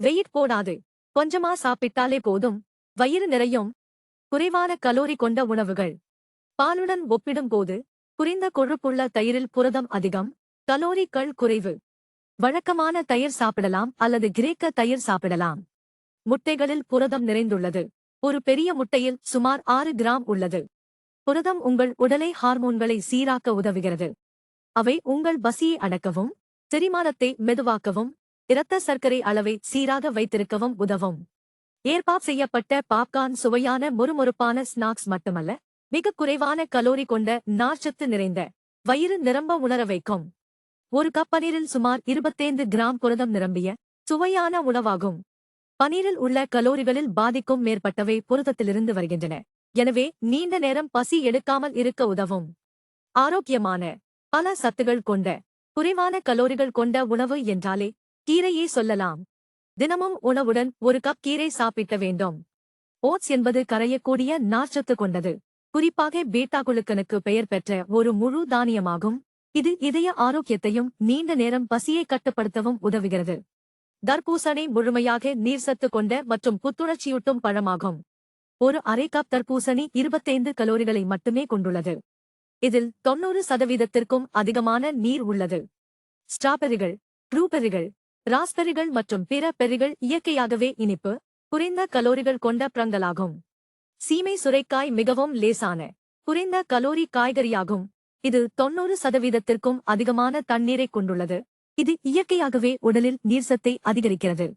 Wait போடாது. கொஞ்சமா சாப்பிட்டாலே போதும். வயிறு நிறையும். குறைவான கலோரி கொண்ட உணவுகள். பாலுடன் ஒப்பிடும்போது குறைந்த கொழுப்புள்ள தயிரில் புரதம் அதிகம். கலோரிகள் குறைவு. வழக்கமான தயிர் சாப்பிடலாம் அல்லது கிரேக்க தயிர் சாப்பிடலாம். முட்டைகளில் புரதம் நிறைந்துள்ளது. ஒரு பெரிய முட்டையில் சுமார் ஆறு கிராம் உள்ளது. புரதம் உங்கள் உடலை ஹார்மோன்களை சீராக்க உதவுகிறது. அவை உங்கள் பசியை அடக்கவும் செரிமானத்தை மெதுவாக்கவும் இரத்த சர்க்கரை அளவை சீராக வைத்திருக்கவும் உதவும். ஏற்பாப் செய்யப்பட்ட பாப்கார்ன் சுவையான மொறுமொறுப்பான ஸ்நாக்ஸ் மட்டுமல்ல மிக குறைவான கலோரி கொண்ட நார்ச்சத்து நிறைந்த வயிறு நிரம்ப உணர வைக்கும். ஒரு கப் பனீரில் சுமார் இருபத்தைந்து கிராம் புரதம் நிரம்பிய சுவையான உணவாகும். பனீரில் உள்ள கலோரிகளில் பாதிக்கும் மேற்பட்டவை புரதத்திலிருந்து வருகின்றன. எனவே நீண்ட நேரம் பசி எடுக்காமல் இருக்க உதவும். ஆரோக்கியமான பல சத்துகள் கொண்ட குறைவான கலோரிகள் கொண்ட உணவு என்றாலே கீரையே சொல்லலாம். தினமும் உணவுடன் ஒரு கப் கீரை சாப்பிட வேண்டும். ஓட்ஸ் என்பது கரையக்கூடிய நார்ச்சத்து கொண்டது. குறிப்பாக பீட்டா குழுக்கனுக்கு பெயர் பெற்ற ஒரு முழு தானியமாகும். இது இதய ஆரோக்கியத்தையும் நீண்ட நேரம் பசியை கட்டுப்படுத்தவும் உதவுகிறது. தர்பூசணி முழுமையாக நீர்சத்து கொண்ட மற்றும் புத்துணர்ச்சியூட்டும் பழமாகும். ஒரு அரை கப் தர்பூசணி இருபத்தைந்து கலோரிகளை மட்டுமே கொண்டுள்ளது. இதில் தொன்னூறு சதவீதத்திற்கும் அதிகமான நீர் உள்ளது. ஸ்ட்ராபெரிகள் ப்ளூபெரிகள் ராஸ்பெரிகள் மற்றும் பிற பெரிகள் இயற்கையாகவே இனிப்பு குறைந்த கலோரிகள் கொண்ட பிரங்கலாகும் சீமை சுரைக்காய் மிகவும் லேசான குறைந்த கலோரி காய்கறியாகும். இது தொன்னூறு சதவீதத்திற்கும் அதிகமான தண்ணீரைக் கொண்டுள்ளது. இது இயற்கையாகவே உடலில் நீர்சத்தை அதிகரிக்கிறது.